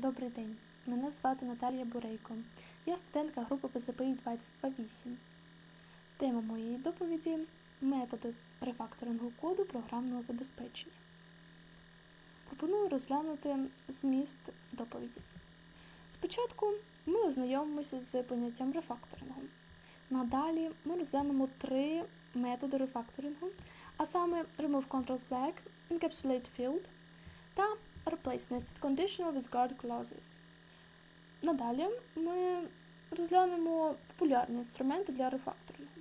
Добрий день. Мене звати Наталія Бурейко. Я студентка групи ПЗПІ 228. Тема моєї доповіді методи рефакторингу коду програмного забезпечення. Пропоную розглянути зміст доповіді. Спочатку ми ознайомимося з поняттям рефакторингу. Надалі ми розглянемо три методи рефакторингу, а саме Remove Control Flag, Encapsulate Field та Replace Nested Conditional with Guard Clauses. Надалі ми розглянемо популярні інструменти для рефакторингу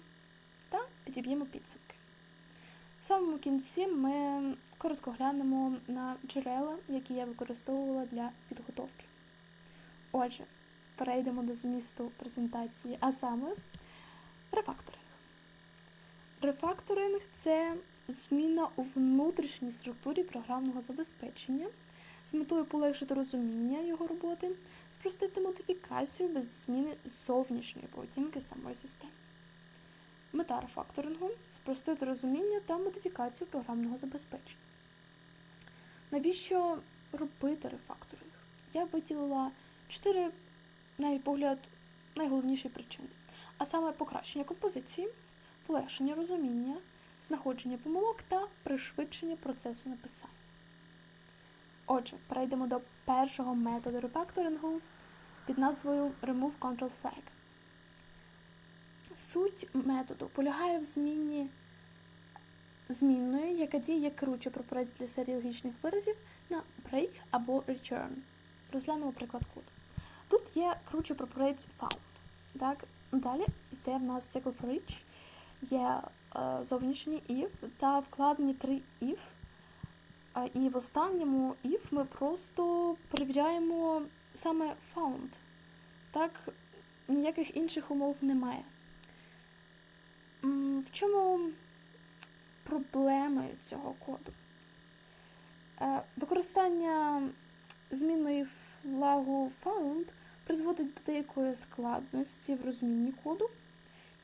та підіб'ємо підсумки. В самому кінці ми коротко глянемо на джерела, які я використовувала для підготовки. Отже, перейдемо до змісту презентації, а саме рефакторинг. Рефакторинг це зміна у внутрішній структурі програмного забезпечення з метою полегшити розуміння його роботи, спростити модифікацію без зміни зовнішньої поведінки самої системи. Мета рефакторингу спростити розуміння та модифікацію програмного забезпечення. Навіщо робити рефакторинг? Я виділила чотири, на мій погляд, найголовніші причини, а саме покращення композиції, полегшення розуміння, знаходження помилок та пришвидшення процесу написання. Отже, перейдемо до першого методу рефакторингу під назвою Remove Control Flag. Суть методу полягає в зміні змінної, яка діє керуюча пропорець для логічних виразів на break або return. Розглянемо приклад коду. Тут є керуюча пропорець found. Так? Далі йде в нас цикл for each, є е, зовнішній if та вкладені три if. А, І в останньому if ми просто перевіряємо саме found. Так, ніяких інших умов немає. В чому проблеми цього коду? Е, Використання змінної флагу found призводить до деякої складності в розумінні коду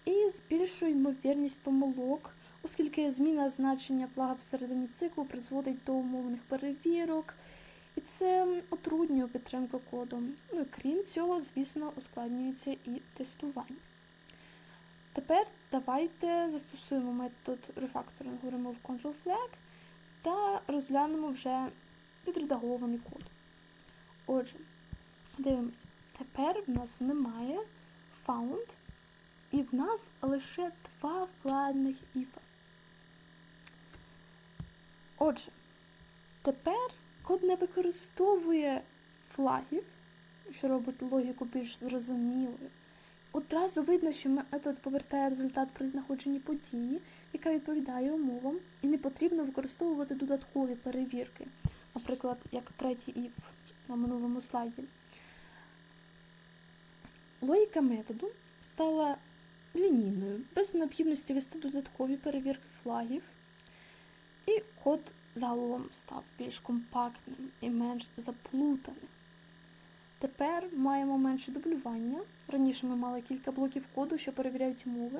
і збільшує ймовірність помилок, оскільки зміна значення флага всередині циклу призводить до умовних перевірок, і це утруднює підтримку коду. Ну і крім цього, звісно, ускладнюється і тестування. Тепер давайте застосуємо метод рефакторингу Remove Control Flag та розглянемо вже відредагований код. Отже, дивимось. Тепер в нас немає found, і в нас лише два вкладених іфа. Отже, тепер код не використовує флагів, що робить логіку більш зрозумілою. Одразу видно, що метод повертає результат при знаходженні події, яка відповідає умовам, і не потрібно використовувати додаткові перевірки, наприклад, як третій if на минулому слайді. Логіка методу стала лінійною, без необхідності вести додаткові перевірки флагів, код загалом став більш компактним і менш заплутаним. Тепер маємо менше дублювання. Раніше ми мали кілька блоків коду, що перевіряють умови,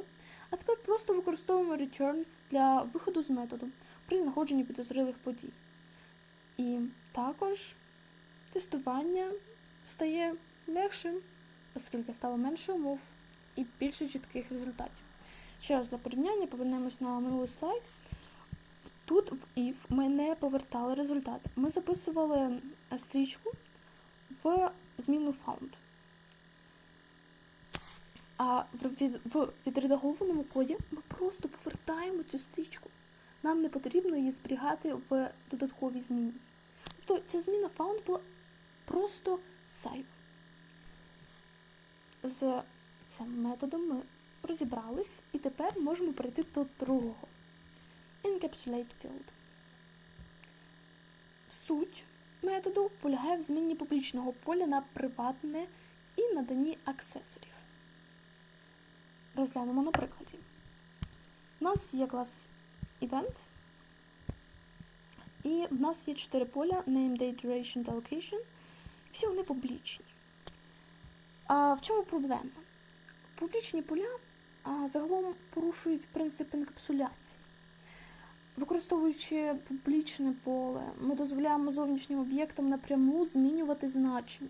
а тепер просто використовуємо return для виходу з методу при знаходженні підозрілих подій. І також тестування стає легшим, оскільки стало менше умов і більше чітких результатів. Ще раз для порівняння повернемось на минулий слайд. Тут в if ми не повертали результат. Ми записували стрічку в зміну found. А в, від, в відредагованому коді ми просто повертаємо цю стрічку. Нам не потрібно її зберігати в додатковій зміні. Тобто ця зміна found була просто зайва. З цим методом ми розібрались і тепер можемо перейти до другого. Encapsulate field. Суть методу полягає в зміні публічного поля на приватне і наданні аксесорів. Розглянемо на прикладі. У нас є клас Event, і в нас є чотири поля Name, Date, Duration та Location. Всі вони публічні. А в чому проблема? Публічні поля а, загалом порушують принцип інкапсуляції. Використовуючи публічне поле, ми дозволяємо зовнішнім об'єктам напряму змінювати значення,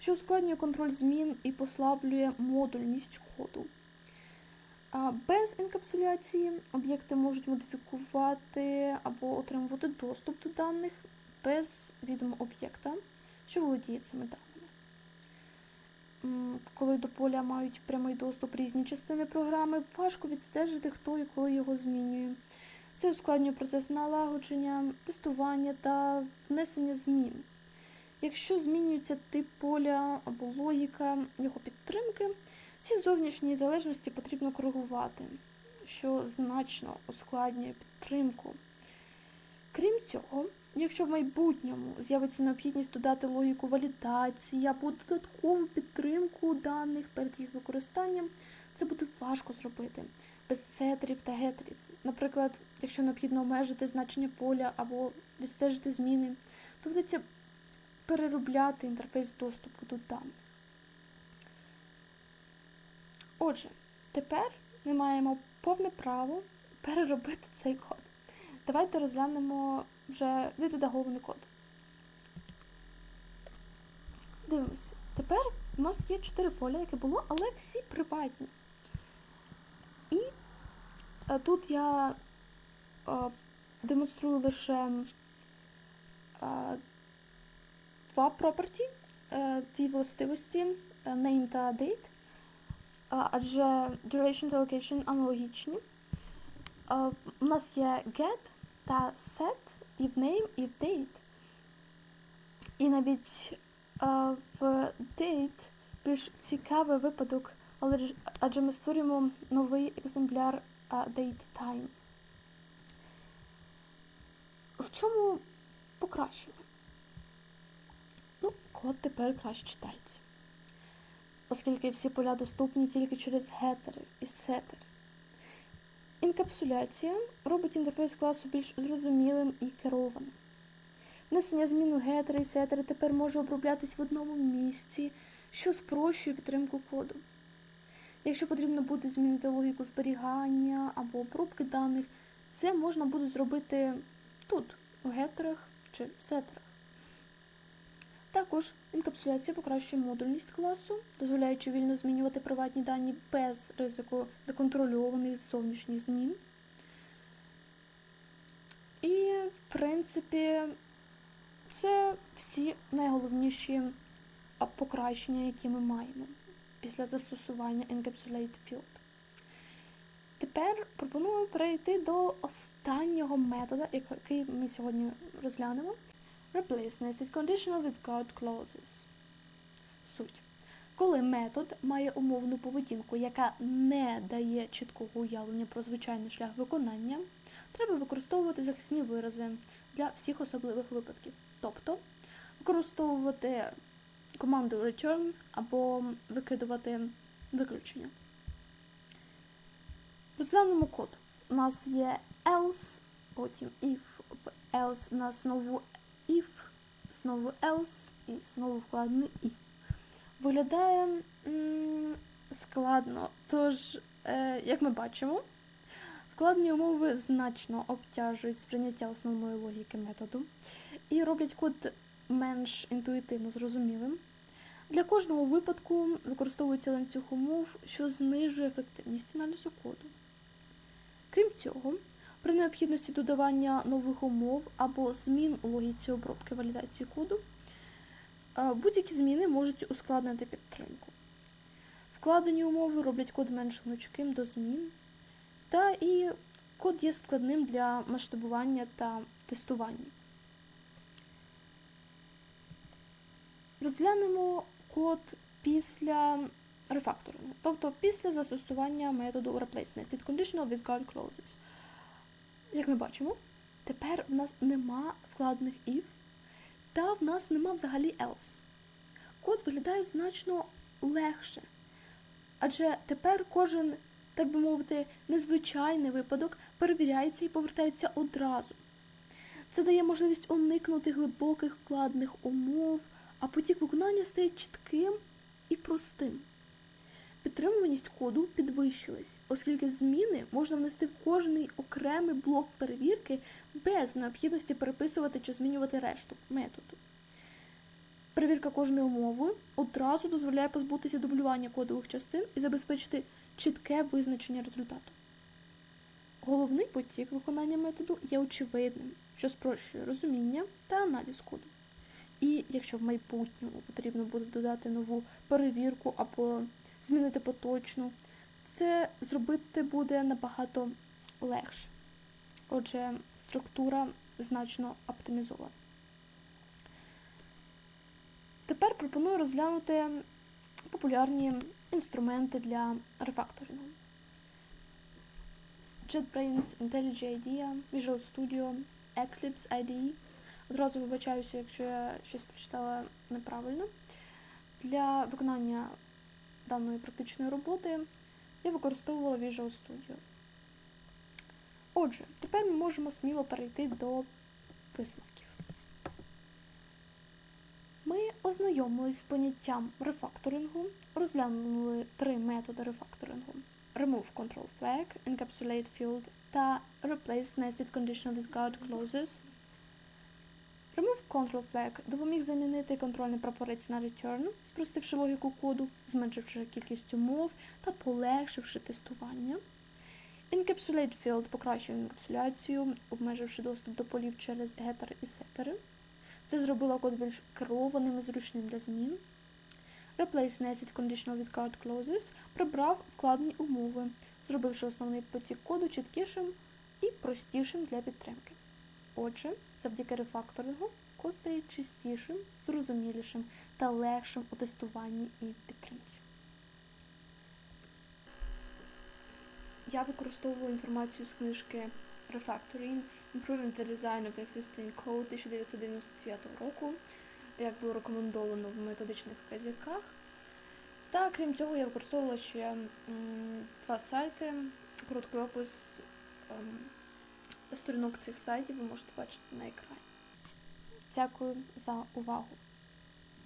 що ускладнює контроль змін і послаблює модульність коду. Без інкапсуляції об'єкти можуть модифікувати або отримувати доступ до даних без відома об'єкта, що володіє цими даними. Коли до поля мають прямий доступ різні частини програми, важко відстежити, хто і коли його змінює. Це ускладнює процес налагодження, тестування та внесення змін. Якщо змінюється тип поля або логіка його підтримки, всі зовнішні залежності потрібно коригувати, що значно ускладнює підтримку. Крім цього, якщо в майбутньому з'явиться необхідність додати логіку валідації або додаткову підтримку даних перед їх використанням, це буде важко зробити без сетерів та гетерів. Наприклад, якщо необхідно обмежити значення поля або відстежити зміни, доведеться переробляти інтерфейс доступу до даних. Отже, тепер ми маємо повне право переробити цей код. Давайте розглянемо вже відредагований код. Дивимося. Тепер у нас є чотири поля, яке було, але всі приватні. Тут я демонструю лише два property, е, дві властивості е, name та date. Адже duration та location аналогічні. У нас є get та set і в name, і в date. І навіть в date більш цікавий випадок, адже ми створюємо новий екземпляр date time. В чому покращення? Ну, код тепер краще читається оскільки всі поля доступні тільки через гетери і сетери. Інкапсуляція робить інтерфейс класу більш зрозумілим і керованим. Внесення змін у гетери і сетери тепер може оброблятись в одному місці, що спрощує підтримку коду. Якщо потрібно буде змінити логіку зберігання або обробки даних, це можна буде зробити тут, у гетерах чи в сетерах. Також інкапсуляція покращує модульність класу, дозволяючи вільно змінювати приватні дані без ризику неконтрольованих зовнішніх змін. І, в принципі, це всі найголовніші покращення, які ми маємо після застосування Encapsulate Field. Тепер пропоную перейти до останнього метода, який ми сьогодні розглянемо. Replace conditional with guard clauses. Суть. Коли метод має умовну поведінку, яка не дає чіткого уявлення про звичайний шлях виконання, треба використовувати захисні вирази для всіх особливих випадків. Тобто використовувати команду return або викидувати виключення. Розглянемо код. У нас є else, потім if, else у нас знову if, знову else і знову вкладений if. Виглядає м, складно, тож, е, як ми бачимо, вкладені умови значно обтяжують сприйняття основної логіки методу і роблять код менш інтуїтивно зрозумілим. Для кожного випадку використовується ланцюг умов, що знижує ефективність аналізу коду. Крім цього, при необхідності додавання нових умов або змін у логіці обробки валідації коду, е, будь-які зміни можуть ускладнити підтримку. Вкладені умови роблять код менш гнучким до змін, та і код є складним для масштабування та тестування. Розглянемо код після рефакторингу, тобто після застосування методу replace nested conditional with guard clauses. Як ми бачимо, тепер в нас нема вкладених if, та в нас нема взагалі else. Код виглядає значно легше. Адже тепер кожен, так би мовити, незвичайний випадок перевіряється і повертається одразу. Це дає можливість уникнути глибоких вкладених умов, а потік виконання стає чітким і простим. Підтримуваність коду підвищилась, оскільки зміни можна внести в кожний окремий блок перевірки без необхідності переписувати чи змінювати решту методу. Перевірка кожної умови одразу дозволяє позбутися дублювання кодових частин і забезпечити чітке визначення результату. Головний потік виконання методу є очевидним, що спрощує розуміння та аналіз коду. І якщо в майбутньому потрібно буде додати нову перевірку або змінити поточну, це зробити буде набагато легше. Отже, структура значно оптимізована. Тепер пропоную розглянути популярні інструменти для рефакторингу. JetBrains, IntelliJ IDEA, Visual Studio, Eclipse IDE. Одразу вибачаюся, якщо я щось прочитала неправильно. Для виконання даної практичної роботи я використовувала Visual Studio. Отже, тепер ми можемо сміло перейти до висновків. Ми ознайомились з поняттям рефакторингу, розглянули три методи рефакторингу: Remove Control Flag, Encapsulate Field та Replace Nested Conditional Discard Clauses. Remove Control Flag допоміг замінити контрольний прапорець на return, спростивши логіку коду, зменшивши кількість умов та полегшивши тестування. Encapsulate Field покращив інкапсуляцію, обмеживши доступ до полів через гетери і сетери. Це зробило код більш керованим і зручним для змін. Replace Nested Conditional Discard Clauses прибрав вкладені умови, зробивши основний потік коду чіткішим і простішим для підтримки. Отже, завдяки рефакторингу код стає чистішим, зрозумілішим та легшим у тестуванні і підтримці. Я використовувала інформацію з книжки Refactoring Improving the Design of Existing Code 1999 року, як було рекомендовано в методичних вказівках. Та крім цього, я використовувала ще м, два сайти, короткий опис ем, сторінок цих сайтів ви можете бачити на екрані. Дякую за увагу!